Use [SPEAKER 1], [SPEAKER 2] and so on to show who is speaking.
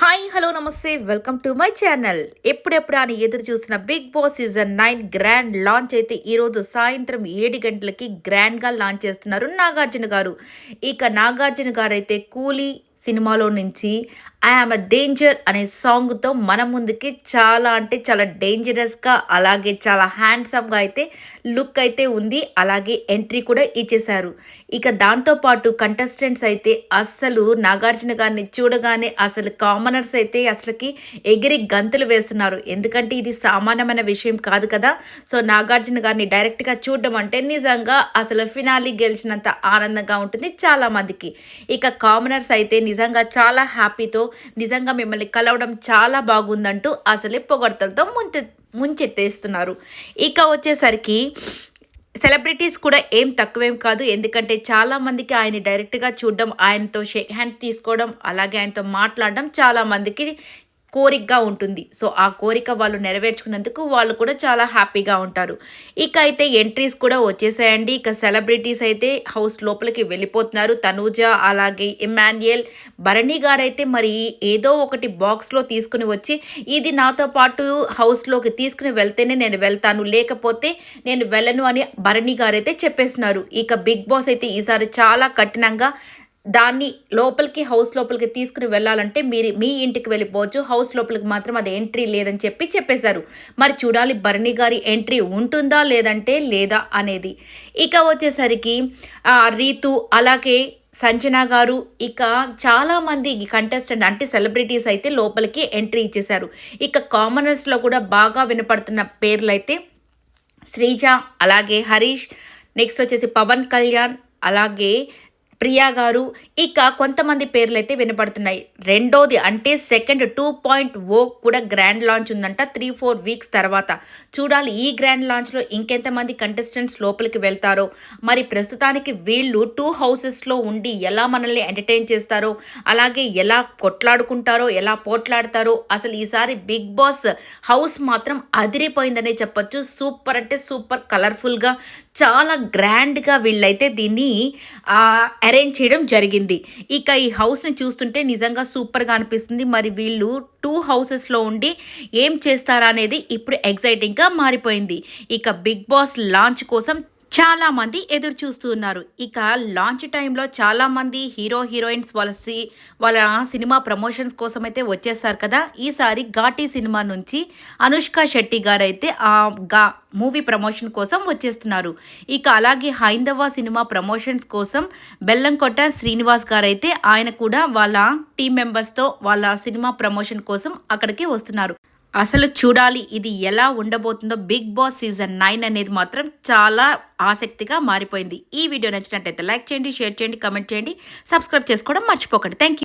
[SPEAKER 1] Hi hello namaste welcome to my channel. ఎప్పుడెప్పుడు అని ఎదురు చూసిన Bigg Boss season nine grand launch అయితే ఈరోజు సాయంత్రం ఏడు గంటలకి గ్రాండ్గా లాంచ్ చేస్తున్నారు నాగార్జున గారు. ఇక నాగార్జున గారు అయితే కూలీ సినిమాలో నుంచి ఐఆమ్ అ డేంజర్ అనే సాంగ్తో మన ముందుకి చాలా అంటే చాలా డేంజరస్గా అలాగే చాలా హ్యాండ్సమ్గా అయితే లుక్ అయితే ఉంది. అలాగే ఎంట్రీ కూడా ఇచ్చేశారు. ఇక దాంతోపాటు కంటెస్టెంట్స్ అయితే అస్సలు నాగార్జున గారిని చూడగానే అసలు కామనర్స్ అయితే అసలుకి ఎగిరి గంతులు వేస్తున్నారు. ఎందుకంటే ఇది సామాన్యమైన విషయం కాదు కదా. సో నాగార్జున గారిని డైరెక్ట్గా చూడడం అంటే నిజంగా అసలు ఫినాలి గెలిచినంత ఆనందంగా ఉంటుంది చాలా మందికి ఇక కామనర్స్ అయితే నిజంగా చాలా హ్యాపీతో నిజంగా మిమ్మల్ని కలవడం చాలా బాగుందంటూ అసలే పొగడ్తలతో ముంచె ముంచెత్తేస్తున్నారు. ఇక వచ్చేసరికి సెలబ్రిటీస్ కూడా ఏం తక్కువేం కాదు. ఎందుకంటే చాలా మందికి ఆయన డైరెక్ట్గా చూడడం ఆయనతో షేక్ హ్యాండ్ తీసుకోవడం అలాగే ఆయనతో మాట్లాడడం చాలా మందికి కోరికగా ఉంటుంది. సో ఆ కోరిక వాళ్ళు నెరవేర్చుకున్నందుకు వాళ్ళు కూడా చాలా హ్యాపీగా ఉంటారు. ఇక అయితే ఎంట్రీస్ కూడా వచ్చేసాయండి. ఇక సెలబ్రిటీస్ అయితే హౌస్ లోపలికి వెళ్ళిపోతున్నారు. తనూజ అలాగే ఇమాన్యుయల్ భరణి గారు అయితే మరి ఏదో ఒకటి బాక్స్లో తీసుకుని వచ్చి ఇది నాతో పాటు హౌస్లోకి తీసుకుని వెళ్తేనే నేను వెళ్తాను. లేకపోతే నేను వెళ్ళను అని భరణి గారు అయితే చెప్పేస్తున్నారు. ఇక బిగ్ బాస్ అయితే ఈసారి చాలా కఠినంగా దాన్ని లోపలికి హౌస్ లోపలికి తీసుకుని వెళ్ళాలంటే మీరు మీ ఇంటికి వెళ్ళిపోవచ్చు. హౌస్ లోపలికి మాత్రం అది ఎంట్రీ లేదని చెప్పి చెప్పేశారు. మరి చూడాలి భరణి గారి ఎంట్రీ ఉంటుందా లేదంటే లేదా అనేది. ఇక వచ్చేసరికి రీతు అలాగే సంజన గారు ఇక చాలామంది కంటెస్టెంట్ అంటే సెలబ్రిటీస్ అయితే లోపలికి ఎంట్రీ ఇచ్చేశారు. ఇక కామనర్స్లో కూడా బాగా వినపడుతున్న పేర్లు అయితే శ్రీజ అలాగే హరీష్ నెక్స్ట్ వచ్చేసి పవన్ కళ్యాణ్ అలాగే ప్రియా గారు. ఇక కొంతమంది పేర్లు అయితే వినపడుతున్నాయి. రెండోది అంటే సెకండ్ టూ పాయింట్ ఓ కూడా గ్రాండ్ లాంచ్ ఉందంట త్రీ ఫోర్ వీక్స్ తర్వాత. చూడాలి ఈ గ్రాండ్ లాంచ్లో ఇంకెంతమంది కంటెస్టెంట్స్ లోపలికి వెళ్తారో. మరి ప్రస్తుతానికి వీళ్ళు టూ హౌసెస్లో ఉండి ఎలా మనల్ని ఎంటర్టైన్ చేస్తారో అలాగే ఎలా కొట్లాడుకుంటారో ఎలా పోట్లాడతారో అసలు ఈసారి బిగ్ బాస్ హౌస్ మాత్రం అదిరిపోయిందనే చెప్పొచ్చు. సూపర్ అంటే సూపర్ కలర్ఫుల్గా చాలా గ్రాండ్గా వీళ్ళైతే దీన్ని అరేంజ్ చేయడం జరిగింది. ఇక ఈ హౌస్ని చూస్తుంటే నిజంగా సూపర్గా అనిపిస్తుంది. మరి వీళ్ళు టూ హౌసెస్లో ఉండి ఏం చేస్తారా అనేది ఇప్పుడు ఎగ్జైటింగ్గా మారిపోయింది. ఇక బిగ్ బాస్ లాంచ్ కోసం చాలా మంది ఎదురు చూస్తూ ఉన్నారు. ఇక లాంచ్ టైంలో చాలా మంది హీరో హీరోయిన్స్ వాళ్ళ వాళ్ళ సినిమా ప్రమోషన్స్ కోసం అయితే వచ్చేసారు కదా. ఈసారి ఘాటీ సినిమా నుంచి అనుష్క శెట్టి గారైతే ఆ గా మూవీ ప్రమోషన్ కోసం వచ్చేస్తున్నారు. ఇక అలాగే హైందవ సినిమా ప్రమోషన్స్ కోసం బెల్లంకొట్ట శ్రీనివాస్ గారైతే ఆయన కూడా వాళ్ళ టీం మెంబర్స్తో వాళ్ళ సినిమా ప్రమోషన్ కోసం అక్కడికి వస్తున్నారు. అసలు చూడాలి ఇది ఎలా ఉండబోతుందో బిగ్ బాస్ సీజన్ నైన్ అనేది మాత్రం చాలా ఆసక్తిగా మారిపోయింది. ఈ వీడియో నచ్చినట్టయితే లైక్ చేయండి షేర్ చేయండి కమెంట్ చేయండి సబ్స్క్రైబ్ చేసుకోవడం మర్చిపోకండి. థ్యాంక్